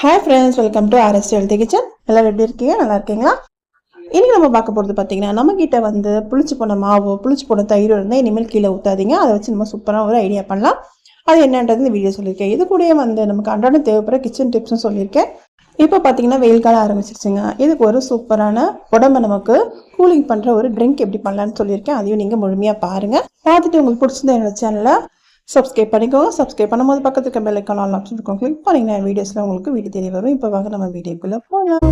Hi friends welcome to RS healthy kitchen எல்லோரும் எப்படி இருக்கீங்க? நல்லா இருக்கீங்களா? இன்னைக்கு நம்ம பார்க்க போகிறது பார்த்தீங்கன்னா நம்ம வந்து புளிச்சு போன மாவு புளிச்சு போன தயிர் இருந்தால் இனிமேல் கீழே ஊற்றாதீங்க அதை வச்சு நம்ம சூப்பராக ஒரு ஐடியா பண்ணலாம். அது என்னன்றது இந்த வீடியோ சொல்லியிருக்கேன். இது கூடயே வந்து நமக்கு அன்றாடம் தேவைப்படுற கிச்சன் டிப்ஸும் சொல்லியிருக்கேன். இப்போ பார்த்தீங்கன்னா வெயில் காலம் ஆரம்பிச்சிருச்சுங்க. இதுக்கு ஒரு சூப்பரான உடம்பை நமக்கு கூலிங் பண்ணுற ஒரு ட்ரிங்க் எப்படி பண்ணலான்னு சொல்லியிருக்கேன். அதையும் நீங்கள் முழுமையாக பாருங்கள் பார்த்துட்டு உங்களுக்கு பிடிச்சிருந்த என்னோட சேனலை சப்ஸ்கிரைப் பண்ணிக்கோங்க. சப்ஸ்கிரைப் பண்ணும்போது பக்கத்துக்கு பெல் ஐக்கான் ஆல் ஆப்ஷன் இருக்கும். கிளிக் பண்ணிங்கன்னா வீடியோஸில் உங்களுக்கு வீடியோ தெரிய வரும். இப்போ வாங்க நம்ம வீடியோக்குள்ளே போகலாம்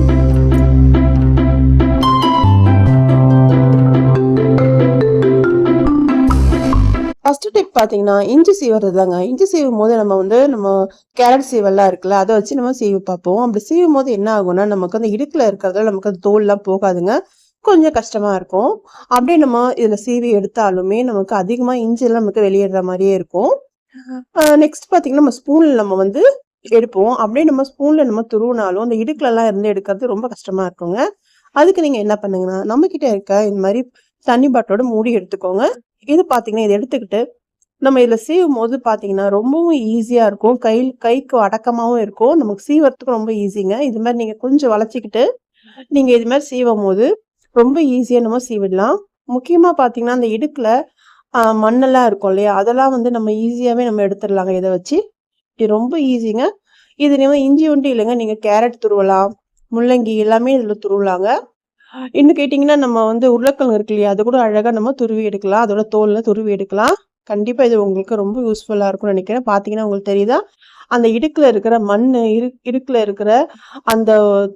ஃபஸ்ட்டு டிப் பார்த்தீங்கன்னா இஞ்சி சீவுறது தாங்க இஞ்சி சீவும் போது நம்ம வந்து நம்ம கேரட் சீவெல்லாம் இருக்குல்ல அதை வச்சு நம்ம சீவி பார்ப்போம். அப்படி சீவும் போது என்ன ஆகும்னா நமக்கு அந்த இடுக்கில் இருக்கிறதுல நமக்கு அந்த தோல்லாம் போகாதுங்க. கொஞ்சம் கஷ்டமா இருக்கும். அப்படியே நம்ம இதில் சீவி எடுத்தாலுமே நமக்கு அதிகமாக இஞ்சியெல்லாம் நமக்கு வெளியேற மாதிரியே இருக்கும். நெக்ஸ்ட் பார்த்தீங்கன்னா நம்ம ஸ்பூனில் நம்ம வந்து எடுப்போம். அப்படியே நம்ம ஸ்பூனில் நம்ம துருவினாலும் அந்த இடுக்குலலாம் இருந்து எடுக்கிறது ரொம்ப கஷ்டமா இருக்குங்க. அதுக்கு நீங்கள் என்ன பண்ணுங்கன்னா நம்மக்கிட்ட இருக்க இந்த மாதிரி தண்ணி பாட்டோட மூடி எடுத்துக்கோங்க. இது பார்த்தீங்கன்னா இதை எடுத்துக்கிட்டு நம்ம இதில் சீவும் போது பார்த்தீங்கன்னா ரொம்பவும் ஈஸியாக இருக்கும். கை கைக்கு அடக்கமாகவும் இருக்கும். நமக்கு சீவறதுக்கு ரொம்ப ஈஸிங்க இது மாதிரி நீங்கள் கொஞ்சம் வளைச்சிக்கிட்டு நீங்கள் இது மாதிரி சீவும் போது ரொம்ப ஈஸியாக நம்ம சீவிடலாம் முக்கியமாக பார்த்தீங்கன்னா அந்த இடுக்கில் மண்ணெல்லாம் இருக்கும் இல்லையா? அதெல்லாம் வந்து நம்ம ஈஸியாகவே நம்ம எடுத்துடலாங்க. இதை வச்சு. இது ரொம்ப ஈஸிங்க இது நீங்கள் இஞ்சி ஒண்டி இல்லைங்க. நீங்கள் கேரட் துருவலாம் முள்ளங்கி எல்லாமே இதில் துருவலாங்க. இன்னும் கேட்டிங்கன்னா நம்ம வந்து உருளைக்கிழங்கு இருக்கு இல்லையா? அது கூட அழகாக நம்ம துருவி எடுக்கலாம். அதோட தோலில் துருவி எடுக்கலாம். கண்டிப்பாக இது உங்களுக்கு ரொம்ப யூஸ்ஃபுல்லாக இருக்கும்னு நினைக்கிறேன். பார்த்தீங்கன்னா உங்களுக்கு தெரியுதா? அந்த இடுக்கில் இருக்கிற மண் இரு இடுக்கில் இருக்கிற அந்த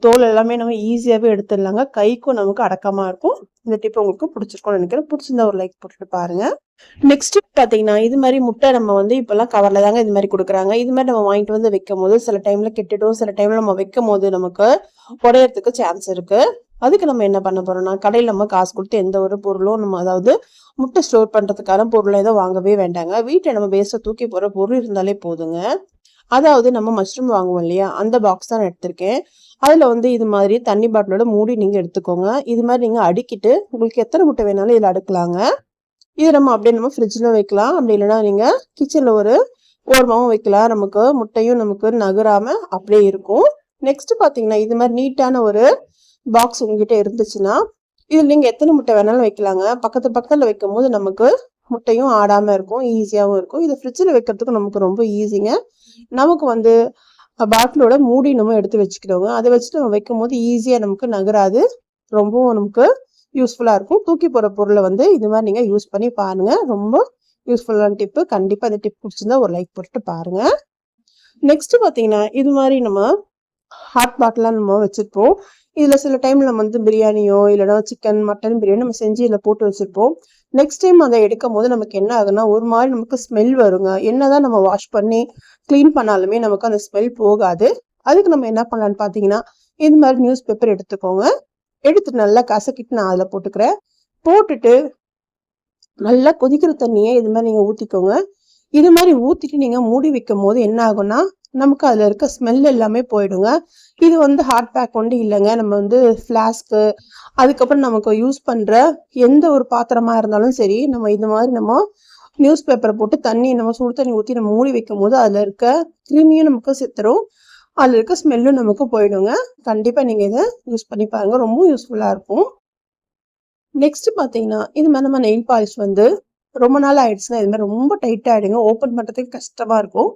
தோல் எல்லாமே நம்ம ஈஸியாகவே எடுத்துடலாங்க. கைக்கும் நமக்கு அடக்கமாக இருக்கும். இந்த டிப் உங்களுக்கு பிடிச்சிருக்கும்னு நினைக்கிறேன். பிடிச்சிருந்தா ஒரு லைக் போட்டுட்டு பாருங்க. நெக்ஸ்ட் பார்த்தீங்கன்னா இது மாதிரி முட்டை நம்ம வந்து இப்போல்லாம் கவரில் தாங்க இது மாதிரி கொடுக்குறாங்க. இது மாதிரி நம்ம வாங்கிட்டு வந்து வைக்கும் போது சில டைமில் கெட்டுடும். சில டைமில் நம்ம வைக்கும் போது நமக்கு உடையறதுக்கு சான்ஸ் இருக்கு. அதுக்கு நம்ம என்ன பண்ண போறோம்னா கடையில் நம்ம காசு கொடுத்து எந்த ஒரு பொருளும் நம்ம அதாவது முட்டை ஸ்டோர் பண்ணுறதுக்கான பொருளை எதுவும் வாங்கவே வேண்டாங்க. வீட்டை நம்ம வேஸ்ட்டை தூக்கி போகிற பொருள் இருந்தாலே போதுங்க. அதாவது நம்ம மஷ்ரூம் வாங்குவோம் இல்லையா? அந்த பாக்ஸ் தான் நான் எடுத்திருக்கேன். அதில் வந்து இது மாதிரி தண்ணி பாட்டிலோட மூடி நீங்கள் எடுத்துக்கோங்க. இது மாதிரி நீங்கள் அடுக்கிட்டு உங்களுக்கு எத்தனை முட்டை வேணாலும் இதில் அடுக்கலாங்க. இது நம்ம அப்படியே நம்ம ஃப்ரிட்ஜில் வைக்கலாம். அப்படி இல்லைன்னா நீங்கள் கிச்சனில் ஒரு ஓரமாகவும் வைக்கலாம். நமக்கு முட்டையும் நமக்கு நகராமல் அப்படியே இருக்கும். நெக்ஸ்ட் பார்த்தீங்கன்னா இது மாதிரி நீட்டான ஒரு பாக்ஸ் உங்ககிட்ட இருந்துச்சுன்னா இதில் நீங்கள் எத்தனை முட்டை வேணாலும் வைக்கலாங்க. பக்கத்து பக்கத்தில் வைக்கும் போது நமக்கு முட்டையும் ஆடாமல் இருக்கும் ஈஸியாகவும் இருக்கும். இது ஃப்ரிட்ஜில் வைக்கிறதுக்கு நமக்கு ரொம்ப ஈஸிங்க நமக்கு வந்து பாட்டிலோட மூடி நம்ம எடுத்து வச்சுக்கிறோங்க அதை வச்சுட்டு நம்ம வைக்கும் போது ஈஸியாக நமக்கு நகராது. ரொம்பவும் நமக்கு யூஸ்ஃபுல்லாக இருக்கும். தூக்கி போகிற பொருளை வந்து இது மாதிரி நீங்கள் யூஸ் பண்ணி பாருங்கள் ரொம்ப யூஸ்ஃபுல்லான டிப்பு கண்டிப்பாக அந்த டிப் பிடிச்சிருந்தா ஒரு லைக் போட்டு பாருங்கள் நெக்ஸ்ட் பார்த்தீங்கன்னா இது மாதிரி நம்ம ஹாட் பாட்டிலாக நம்ம வச்சுருப்போம். இதில் சில டைம் நம்ம வந்து பிரியாணியோ இல்லைனா சிக்கன் மட்டன் பிரியாணி நம்ம செஞ்சு இதில் போட்டு வச்சுருப்போம். நெக்ஸ்ட் டைம் அதை எடுக்கும் போது நமக்கு என்ன ஆகுனா ஒரு மாதிரி நமக்கு ஸ்மெல் வருங்க. என்னதான் நம்ம வாஷ் பண்ணி க்ளீன் பண்ணாலுமே நமக்கு அந்த ஸ்மெல் போகாது. அதுக்கு நம்ம என்ன பண்ணலான்னு பார்த்தீங்கன்னா இது மாதிரி நியூஸ் பேப்பர் எடுத்துக்கோங்க. எடுத்து நல்லா கசக்கிட்டு நான் அதில் போட்டுக்கிறேன். போட்டுட்டு நல்லா கொதிக்கிற தண்ணியை இது மாதிரி நீங்கள் ஊற்றிக்கோங்க இது மாதிரி ஊற்றிட்டு நீங்கள் மூடி வைக்கும் போது என்ன ஆகும்னா நமக்கு அதில் இருக்க ஸ்மெல் எல்லாமே போயிடுங்க. இது வந்து ஹார்ட் பேக் கொண்டு இல்லைங்க. நம்ம வந்து ஃப்ளாஸ்க்கு அதுக்கப்புறம் நமக்கு யூஸ் பண்ணுற எந்த ஒரு பாத்திரமாக இருந்தாலும் சரி நம்ம இது மாதிரி நம்ம நியூஸ் பேப்பரை போட்டு தண்ணி நம்ம சுடு தண்ணி ஊற்றி நம்ம மூடி வைக்கும் போது அதில் இருக்க கிருமியும் நமக்கு சித்தரும். அதில் இருக்க ஸ்மெல்லும் நமக்கு போயிடுங்க. கண்டிப்பாக நீங்கள் இதை யூஸ் பண்ணி பாருங்க. ரொம்ப யூஸ்ஃபுல்லாக இருக்கும். நெக்ஸ்ட் பார்த்தீங்கன்னா இது மாதிரி நம்ம நெயில் பாலிஷ் வந்து ரொம்ப நாள் ஆயிடுச்சுன்னா இது மாதிரி ரொம்ப டைட் ஆகிடுங்க ஓப்பன் பண்ணுறதுக்கு கஷ்டமாக இருக்கும்.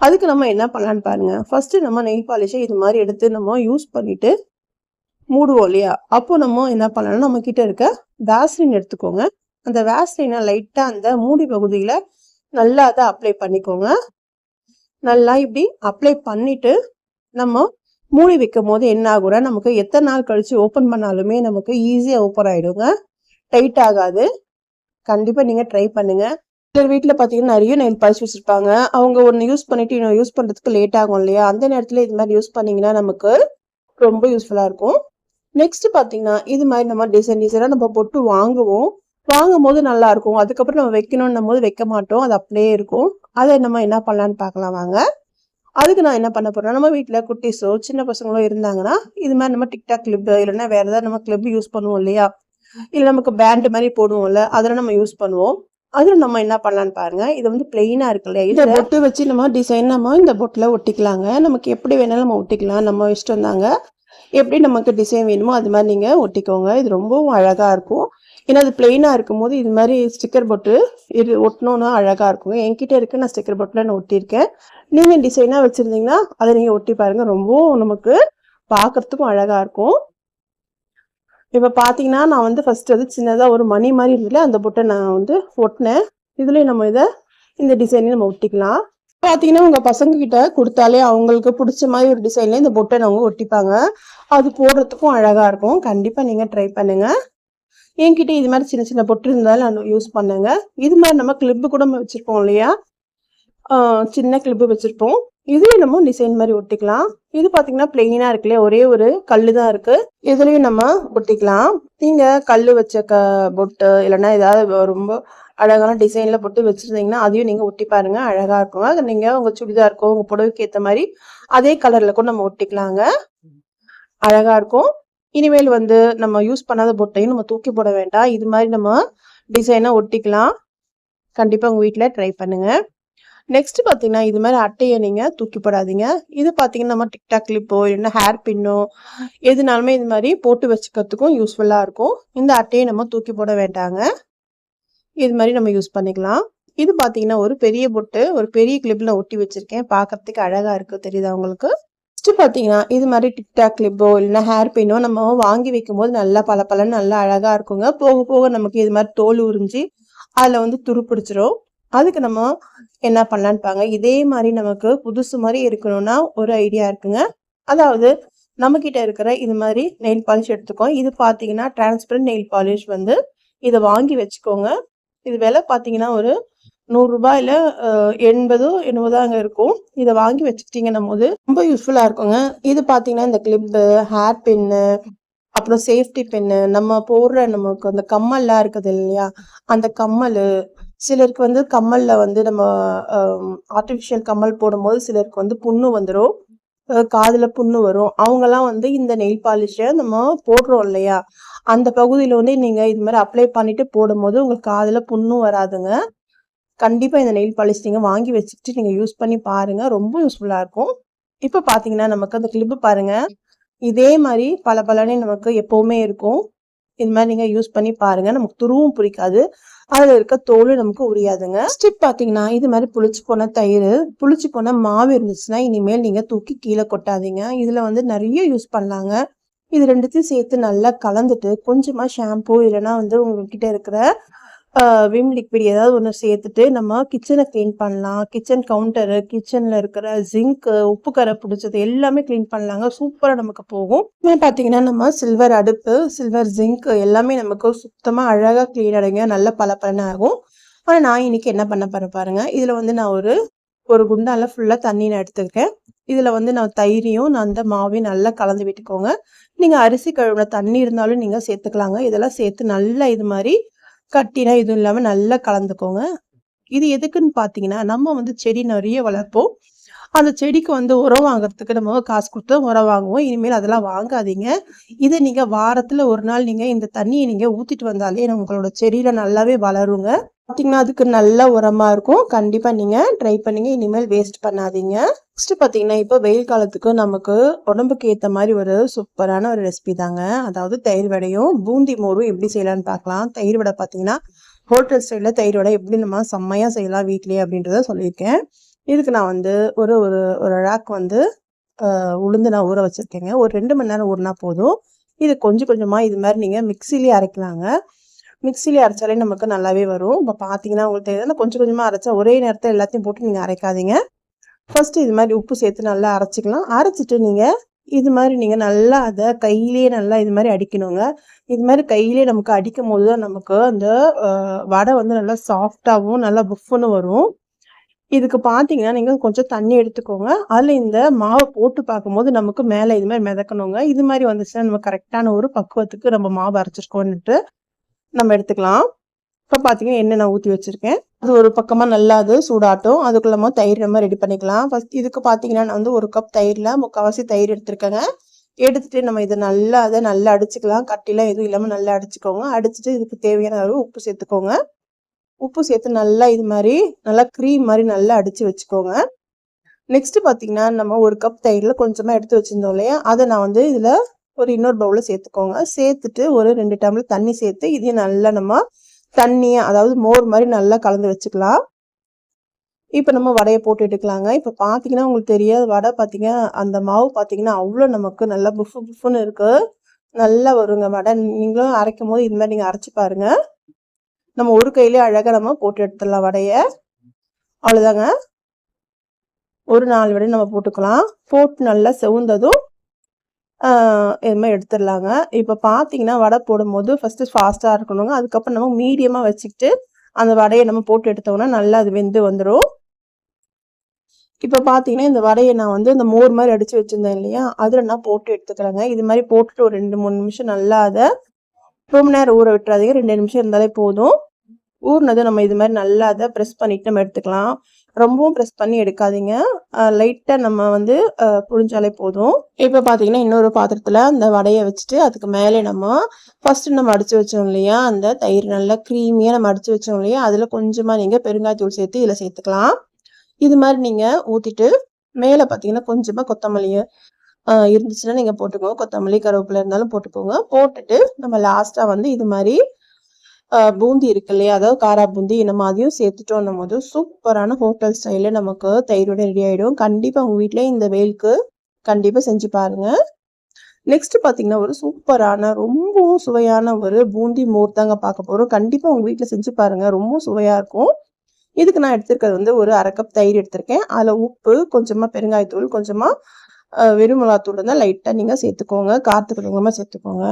அதுக்கு நம்ம என்ன பண்ணலான்னு பாருங்க. ஃபர்ஸ்ட் நம்ம நெயில் பாலிஷை இது மாதிரி எடுத்து நம்ம யூஸ் பண்ணிட்டு மூடுவோம் இல்லையா? அப்போ நம்ம என்ன பண்ணலாம் நம்ம கிட்ட இருக்க வேஸ்லின் எடுத்துக்கோங்க. அந்த வேஸ்லினை லைட்டா அந்த மூடி பகுதியில நல்லா அதை அப்ளை பண்ணிக்கோங்க. நல்லா இப்படி அப்ளை பண்ணிட்டு நம்ம மூடி வைக்கும் போது என்ன ஆகும்னா நமக்கு எத்தனை நாள் கழிச்சு ஓப்பன் பண்ணாலுமே நமக்கு ஈஸியாக ஓப்பன் ஆயிடுங்க. டைட் ஆகாது. கண்டிப்பாக நீங்கள் ட்ரை பண்ணுங்கள் சிலர் வீட்டில் பார்த்தீங்கன்னா நிறைய நெயில் பாலிஷ் வச்சுருப்பாங்க. அவங்க ஒன்று யூஸ் பண்ணிட்டு இன்னும் யூஸ் பண்ணுறதுக்கு லேட் ஆகும் இல்லையா? அந்த நேரத்தில் இது மாதிரி யூஸ் பண்ணிங்கன்னா நமக்கு ரொம்ப யூஸ்ஃபுல்லாக இருக்கும். நெக்ஸ்ட் பார்த்தீங்கன்னா இது மாதிரி நம்ம டிசைன் டிசைனாக நம்ம பொட்டு வாங்குவோம். வாங்கும் போது நல்லா இருக்கும். அதுக்கப்புறம் நம்ம வைக்கணும்னும் போது வைக்க மாட்டோம். அது அப்படியே இருக்கும். அதை நம்ம என்ன பண்ணலான்னு பார்க்கலாம் வாங்க. அதுக்கு நான் என்ன பண்ண போறேன் நம்ம வீட்டில் குட்டிஸோ சின்ன பசங்களோ இருந்தாங்கன்னா இது மாதிரி நம்ம டிக்டாக் கிளிப் இல்லைன்னா வேறு ஏதாவது நம்ம கிளிப் யூஸ் பண்ணுவோம் இல்லையா? இல்லை நமக்கு பேண்ட் மாதிரி போடுவோம்ல அதெல்லாம் நம்ம யூஸ் பண்ணுவோம். அதில் நம்ம என்ன பண்ணலான்னு பாருங்க இது வந்து பிளெயினாக இருக்கு இல்லையா? இந்த பொட்டு வச்சு நம்ம டிசைன் நம்ம இந்த பொட்டில் ஒட்டிக்கலாங்க. நமக்கு எப்படி வேணாலும் நம்ம ஒட்டிக்கலாம். நம்ம இஷ்டம் தாங்க. எப்படி நமக்கு டிசைன் வேணுமோ அது மாதிரி நீங்கள் ஒட்டிக்கோங்க. இது ரொம்பவும் அழகாக இருக்கும். ஏன்னா அது பிளெயினாக இருக்கும்போது இது மாதிரி ஸ்டிக்கர் பொட்டு இது ஒட்டணும்னா அழகாக இருக்குங்க. என்கிட்ட இருக்கு நான் ஸ்டிக்கர் பொட்டில் நான் ஒட்டியிருக்கேன். நீங்கள் டிசைனாக வச்சுருந்தீங்கன்னா அதை நீங்கள் ஒட்டி பாருங்கள் ரொம்பவும் நமக்கு பார்க்கறதுக்கும் அழகாக இருக்கும். இப்போ பார்த்தீங்கன்னா நான் வந்து ஃபஸ்ட்டு வந்து சின்னதாக ஒரு மணி மாதிரி இருந்ததுல அந்த பொட்டை நான் வந்து ஒட்டினேன். இதுலேயும் நம்ம இதை இந்த டிசைனையும் நம்ம ஒட்டிக்கலாம். பார்த்தீங்கன்னா உங்கள் பசங்கக்கிட்ட கொடுத்தாலே அவங்களுக்கு பிடிச்ச மாதிரி ஒரு டிசைன்ல இந்த பொட்டை அவங்க ஒட்டிப்பாங்க. அது போடுறதுக்கும் அழகாக இருக்கும். கண்டிப்பாக நீங்கள் ட்ரை பண்ணுங்கள் என்கிட்ட இது மாதிரி சின்ன சின்ன பொட்டு இருந்தாலும் நான் யூஸ் பண்ணுங்க. இது மாதிரி நம்ம கிளிப்பு கூட வச்சுருப்போம் இல்லையா? சின்ன கிளிப்பு வச்சுருப்போம். இதுலேயும் நம்ம டிசைன் மாதிரி ஒட்டிக்கலாம். இது பார்த்தீங்கன்னா பிளெயினாக இருக்கு இல்லையா ஒரே ஒரு கல் தான் இருக்கு. இதுலேயும் நம்ம ஒட்டிக்கலாம். நீங்கள் கல் வச்ச க பொட்டு இல்லைன்னா ஏதாவது ரொம்ப அழகான டிசைனில் போட்டு வச்சுருந்தீங்கன்னா அதையும் நீங்கள் ஒட்டி பாருங்க அழகாக இருக்குங்க நீங்கள் உங்கள் சுடிதாருக்கோ உங்கள் புடவைக்கு ஏற்ற மாதிரி அதே கலரில் கூட நம்ம ஒட்டிக்கலாங்க. அழகாக இருக்கும். இனிமேல் வந்து நம்ம யூஸ் பண்ணாத பொட்டையும் நம்ம தூக்கி போட வேண்டாம். இது மாதிரி நம்ம டிசைனாக ஒட்டிக்கலாம். கண்டிப்பாக உங்கள் வீட்டில் ட்ரை பண்ணுங்க. நெக்ஸ்ட் பார்த்தீங்கன்னா இது மாதிரி அட்டையை நீங்கள் தூக்கி போடாதீங்க இது பார்த்தீங்கன்னா நம்ம டிக்டாக் கிளிப்போ இல்லைன்னா ஹேர் பின்னோ எதுனாலுமே இது மாதிரி போட்டு வச்சுக்கிறதுக்கும் யூஸ்ஃபுல்லாக இருக்கும். இந்த அட்டையை நம்ம தூக்கி போட வேண்டாங்க. இது மாதிரி நம்ம யூஸ் பண்ணிக்கலாம். இது பார்த்தீங்கன்னா ஒரு பெரிய பொட்டு ஒரு பெரிய கிளிப்பில் ஒட்டி வச்சிருக்கேன். பார்க்கறதுக்கு அழகாக இருக்குது தெரியுதா உங்களுக்கு? நெக்ஸ்ட் பார்த்தீங்கன்னா இது மாதிரி டிக்டாக் கிளிப்போ இல்லைன்னா ஹேர் பின்னோ நம்ம வாங்கி வைக்கும்போது நல்லா பல நல்லா அழகாக இருக்குங்க. போக போக நமக்கு இது மாதிரி தோல் உறிஞ்சி அதில் வந்து துருப்பிடிச்சிரும் அதுக்கு நம்ம என்ன பண்ணலான்னு பாங்க இதே மாதிரி நமக்கு புதுசு மாதிரி இருக்கணும்னா ஒரு ஐடியா இருக்குங்க. அதாவது நம்ம கிட்ட இருக்கிற இது மாதிரி நெயில் பாலிஷ் எடுத்துக்கோ இது பார்த்தீங்கன்னா டிரான்ஸ்பரண்ட் நெயில் பாலிஷ் வந்து இதை வாங்கி வச்சுக்கோங்க. இது விலை பார்த்தீங்கன்னா ஒரு நூறுரூபா இல்லை எண்பதோ என்னவோ தான் அங்கே இருக்கும். இதை வாங்கி வச்சுக்கிட்டீங்கன்னும் போது ரொம்ப யூஸ்ஃபுல்லாக இருக்குங்க. இது பார்த்தீங்கன்னா இந்த கிளிப்பு ஹேர் பின்னு அப்புறம் சேஃப்டி பின்னு நம்ம போடுற நமக்கு அந்த கம்மல்லாம் இருக்குது இல்லையா? அந்த கம்மல் சிலருக்கு வந்து கம்மல்ல வந்து நம்ம ஆர்டிஃபிஷியல் கம்மல் போடும்போது சிலருக்கு வந்து புண்ணு வந்துடும் காதுல புண்ணு வரும். அவங்கெல்லாம் வந்து இந்த நெயில் பாலிஷை நம்ம போடுறோம் இல்லையா? அந்த பகுதியில் வந்து நீங்க இது மாதிரி அப்ளை பண்ணிட்டு போடும்போது உங்களுக்கு காதுல புண்ணும் வராதுங்க. கண்டிப்பா இந்த நெயில் பாலிஷ் நீங்கள் வாங்கி வச்சுட்டு நீங்க யூஸ் பண்ணி பாருங்க. ரொம்ப யூஸ்ஃபுல்லா இருக்கும். இப்போ பாத்தீங்கன்னா நமக்கு அந்த கிளிப்பு பாருங்க. இதே மாதிரி பல பலனே நமக்கு எப்போவுமே இருக்கும். இது மாதிரி நீங்க யூஸ் பண்ணி பாருங்க. நமக்கு துருவும் பிடிக்காது. அதுல இருக்க தோல் நமக்கு உரியாதுங்க. ஸ்டிப் பாத்தீங்கன்னா இது மாதிரி புளிச்சு போன தயிர் புளிச்சு போன மாவு இருந்துச்சுன்னா இனிமேல் நீங்க தூக்கி கீழே கொட்டாதீங்க. இதுல வந்து நிறைய யூஸ் பண்ணலாங்க. இது ரெண்டுத்தையும் சேர்த்து நல்லா கலந்துட்டு கொஞ்சமா ஷாம்பு இல்லைன்னா வந்து உங்ககிட்ட இருக்கிற விம் லிக்விட் ஏதாவது ஒன்று சேர்த்துட்டு நம்ம கிச்சனை க்ளீன் பண்ணலாம். கிச்சன் கவுண்டரு கிச்சனில் இருக்கிற ஜிங்க்கு உப்பு கரை பிடிச்சது எல்லாமே க்ளீன் பண்ணலாங்க. சூப்பராக நமக்கு போகும். பார்த்தீங்கன்னா நம்ம சில்வர் அடுப்பு சில்வர் ஜிங்க் எல்லாமே நமக்கு சுத்தமாக அழகாக க்ளீன் அடைங்க. நல்ல பல ஆகும். ஆனால் நான் இன்னைக்கு என்ன பண்ண போறேன் பாருங்க. இதில் வந்து நான் ஒரு ஒரு குண்டால ஃபுல்லாக தண்ணி நான் எடுத்துக்கிறேன் இதில் வந்து நான் தயிரையும் நான் அந்த மாவையும் நல்லா கலந்து விட்டுக்கோங்க. நீங்கள் அரிசி கழுவுன தண்ணி இருந்தாலும் நீங்கள் சேர்த்துக்கலாங்க. இதெல்லாம் சேர்த்து நல்லா இது மாதிரி கட்டினா இதுவும் இல்லாமல் நல்லா கலந்துக்கோங்க. இது எதுக்குன்னு பார்த்தீங்கன்னா நம்ம வந்து செடி நிறைய வளர்ப்போம். அந்த செடிக்கு வந்து உரம் வாங்குறதுக்கு நம்ம காசு கொடுத்து உரம் வாங்குவோம். இனிமேல் அதெல்லாம் வாங்காதீங்க. இதை நீங்கள் வாரத்தில் ஒரு நாள் நீங்கள் இந்த தண்ணியை நீங்கள் ஊற்றிட்டு வந்தாலே உங்களோட செடியில் நல்லாவே வளருங்க. பார்த்தீங்கன்னா அதுக்கு நல்ல உரமாக இருக்கும். கண்டிப்பாக நீங்கள் ட்ரை பண்ணீங்க. இனிமேல் வேஸ்ட் பண்ணாதீங்க. நெக்ஸ்ட் பார்த்தீங்கன்னா இப்போ வெயில் காலத்துக்கு நமக்கு உடம்புக்கு ஏற்ற மாதிரி ஒரு சூப்பரான ஒரு ரெசிபி தாங்க. அதாவது தயிர் வடையும் பூந்தி மோரும் எப்படி செய்யலாம்னு பார்க்கலாம். தயிர் வடை பார்த்தீங்கன்னா ஹோட்டல் ஸ்டைலில் தயிர் வடை எப்படி நம்ம செம்மையாக செய்யலாம் வீட்லேயே அப்படின்றத சொல்லியிருக்கேன். இதுக்கு நான் வந்து ஒரு ஒரு ஒரு ரேக் வந்து உளுந்து நான் ஊற வச்சுருக்கேங்க. ஒரு ரெண்டு மணி நேரம் ஊறினா போதும். இது கொஞ்சம் கொஞ்சமாக இது மாதிரி நீங்கள் மிக்சிலேயே அரைக்கலாங்க. மிக்சிலே அரைச்சாலே நமக்கு நல்லாவே வரும். இப்போ பார்த்தீங்கன்னா உங்களுக்கு தேவையான கொஞ்சம் கொஞ்சமாக அரைச்சா ஒரே நேரத்தில் எல்லாத்தையும் போட்டு நீங்கள் அரைக்காதீங்க. ஃபஸ்ட்டு இது மாதிரி உப்பு சேர்த்து நல்லா அரைச்சிக்கலாம். அரைச்சிட்டு நீங்கள் இது மாதிரி நீங்கள் நல்லா அதை கையிலேயே நல்லா இது மாதிரி அடிக்கணுங்க. இது மாதிரி கையிலே நமக்கு அடிக்கும் போது தான் நமக்கு அந்த வடை வந்து நல்லா சாஃப்டாகவும் நல்லா புஃப்னு வரும். இதுக்கு பார்த்தீங்கன்னா நீங்கள் கொஞ்சம் தண்ணி எடுத்துக்கோங்க. அதில் இந்த மாவை போட்டு பார்க்கும்போது நமக்கு மேலே இது மாதிரி மிதக்கணுங்க. இது மாதிரி வந்துச்சுன்னா நம்ம கரெக்டான ஒரு பக்குவத்துக்கு நம்ம மாவு அரைச்சிருக்கோன்னுட்டு நம்ம எடுத்துக்கலாம். இப்போ பார்த்தீங்கன்னா எண்ணெய் நான் ஊற்றி வச்சுருக்கேன். அது ஒரு பக்கமாக நல்லா அது சூடாட்டும் அதுக்குள்ளமாக தயிர் நம்ம ரெடி பண்ணிக்கலாம். ஃபஸ்ட் இதுக்கு பார்த்தீங்கன்னா நான் வந்து ஒரு கப் தயிரில் முக்கால்வாசி தயிர் எடுத்துருக்கேங்க. எடுத்துட்டு நம்ம இதை நல்லா அதை நல்லா அடிச்சுக்கலாம். கட்டிலாம் எதுவும் இல்லாமல் நல்லா அடிச்சுக்கோங்க. அடிச்சுட்டு இதுக்கு தேவையான அளவு உப்பு சேர்த்துக்கோங்க. உப்பு சேர்த்து நல்லா இது மாதிரி நல்லா க்ரீம் மாதிரி நல்லா அடித்து வச்சுக்கோங்க. நெக்ஸ்ட்டு பார்த்தீங்கன்னா நம்ம ஒரு கப் தயிரில் கொஞ்சமாக எடுத்து வச்சுருந்தோம் இல்லையா? அதை நான் வந்து இதில் ஒரு இன்னொரு பவுலில் சேர்த்துக்கோங்க. சேர்த்துட்டு ஒரு ரெண்டு டம்ளர் தண்ணி சேர்த்து இதையும் நல்லா நம்ம தண்ணியை அதாவது மோர் மாதிரி நல்லா கலந்து வச்சுக்கலாம். இப்போ நம்ம வடையை போட்டு எடுக்கலாங்க. இப்போ பார்த்தீங்கன்னா உங்களுக்கு தெரியாது வடை பார்த்தீங்க அந்த மாவு பார்த்தீங்கன்னா அவ்வளோ நமக்கு நல்லா புஃபு புஃபுன்னு இருக்குது நல்லா வருங்க வடை. நீங்களும் அரைக்கும் போது இது மாதிரி நீங்கள் அரைச்சி பாருங்க. நம்ம ஒரு கையிலே அழகாக நம்ம போட்டு எடுத்துடலாம் வடையை. அவ்வளோதாங்க ஒரு நாலு வடை நம்ம போட்டுக்கலாம். போட்டு நல்லா செவுந்ததும் இது மாதிரி எடுத்துடலாங்க. இப்போ பார்த்தீங்கன்னா வடை போடும்போது ஃபஸ்ட்டு ஃபாஸ்ட்டாக இருக்கணுங்க. அதுக்கப்புறம் நம்ம மீடியமாக வச்சுக்கிட்டு அந்த வடையை நம்ம போட்டு எடுத்தோம்னா நல்லா அது வெந்து வந்துடும் இப்போ பார்த்தீங்கன்னா இந்த வடையை நான் வந்து இந்த மோர் மாதிரி அடித்து வச்சுருந்தேன் இல்லையா? அதில் நான் போட்டு எடுத்துக்கிறேங்க இது மாதிரி போட்டுட்டு ஒரு ரெண்டு மூணு நிமிஷம் நல்லா அதை ரொம்ப நேரம் ஊற விட்டுறாதீங்க. ரெண்டு நிமிஷம் இருந்தாலே போதும். ஊறினதும் நம்ம இது மாதிரி நல்லா அதை ப்ரெஸ் பண்ணிட்டு நம்ம எடுத்துக்கலாம். ரொம்பவும் ப்ரெஸ் பண்ணி எடுக்காதீங்க. லைட்டாக நம்ம வந்து புழிஞ்சாலே போதும். இப்போ பார்த்தீங்கன்னா இன்னொரு பாத்திரத்தில் அந்த வடையை வச்சுட்டு அதுக்கு மேலே நம்ம ஃபஸ்ட்டு நம்ம அடித்து வச்சோம் இல்லையா அந்த தயிர் நல்லா க்ரீமியாக நம்ம அடித்து வச்சோம் இல்லையா அதில் கொஞ்சமாக நீங்கள் பெருங்காயத்தூள் சேர்த்து இதில் சேர்த்துக்கலாம். இது மாதிரி நீங்கள் ஊற்றிட்டு மேலே பார்த்தீங்கன்னா கொஞ்சமாக கொத்தமல்லியை இருந்துச்சுன்னா நீங்கள் போட்டுக்கோங்க. கொத்தமல்லி கருவேப்பிலை இருந்தாலும் போட்டுக்கோங்க. போட்டுட்டு நம்ம லாஸ்ட்டாக வந்து இது மாதிரி பூந்தி இருக்கு இல்லையா? அதாவது காரா பூந்தி நம்ம அதையும் சேர்த்துட்டோம் போது சூப்பரான ஹோட்டல் ஸ்டைலில் நமக்கு தயிரோட ரெடி ஆகிடும் கண்டிப்பாக உங்கள் வீட்டிலே இந்த வெயிலுக்கு கண்டிப்பாக செஞ்சு பாருங்க. நெக்ஸ்ட் பார்த்தீங்கன்னா ஒரு சூப்பரான ரொம்பவும் சுவையான ஒரு பூந்தி மோர் தாங்க பார்க்க போகிறோம் கண்டிப்பாக உங்கள் வீட்டில் செஞ்சு பாருங்கள் ரொம்ப சுவையாக இருக்கும். இதுக்கு நான் எடுத்திருக்கிறது வந்து ஒரு அரை கப் தயிர் எடுத்திருக்கேன். அதில் உப்பு கொஞ்சமாக பெருங்காயத்தூள் கொஞ்சமாக வெறும் மிளகாத்தூள் லைட்டாக நீங்கள் சேர்த்துக்கோங்க. காரத்துக்கு தகுந்த சேர்த்துக்கோங்க.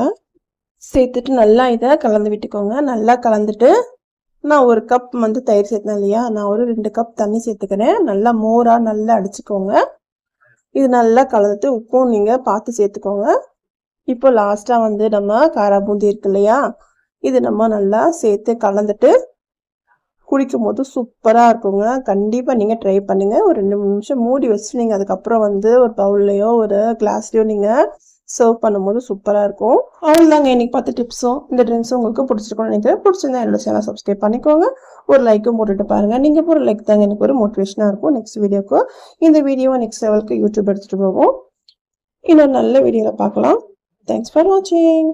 சேர்த்துட்டு நல்லா இதை கலந்து விட்டுக்கோங்க. நல்லா கலந்துட்டு நான் ஒரு கப் வந்து தயிர் சேர்த்தேன் இல்லையா? நான் ஒரு ரெண்டு கப் தண்ணி சேர்த்துக்கிறேன். நல்லா மோராக நல்லா அடிச்சுக்கோங்க. இது நல்லா கலந்துட்டு உப்பும் நீங்கள் பார்த்து சேர்த்துக்கோங்க. இப்போ லாஸ்ட்டாக வந்து நம்ம காரா பூந்தி இருக்கு இல்லையா? இது நம்ம நல்லா சேர்த்து கலந்துட்டு குடிக்கும் போது சூப்பராக இருக்குங்க. கண்டிப்பாக நீங்கள் ட்ரை பண்ணுங்கள் ஒரு ரெண்டு மூணு நிமிஷம் மூடி வச்சு நீங்கள் அதுக்கப்புறம் வந்து ஒரு பவுல்லையோ ஒரு கிளாஸ்லையோ நீங்கள் சர்வ் பண்ணும்போது சூப்பராக இருக்கும். அவ்வளோதாங்க இன்னைக்கு பார்த்து டிப்ஸும் இந்த ட்ரிங்க்ஸும் உங்களுக்கு பிடிச்சிருக்கோம்னு நினைக்கிறேன். பிடிச்சிருந்தா என்னோட சேனல் சப்ஸ்கிரைப் பண்ணிக்கோங்க. ஒரு லைக்கும் போட்டுட்டு பாருங்கள் நீங்கள் போகிற லைக் தாங்க எனக்கு ஒரு மோட்டிவேஷனாக இருக்கும் நெக்ஸ்ட் வீடியோக்கு இந்த வீடியோவை நெக்ஸ்ட் லெவலுக்கு யூடியூப் எடுத்துகிட்டு போவோம். இன்னொரு நல்ல வீடியோவில் பார்க்கலாம். தேங்க்ஸ் ஃபார் வாட்சிங்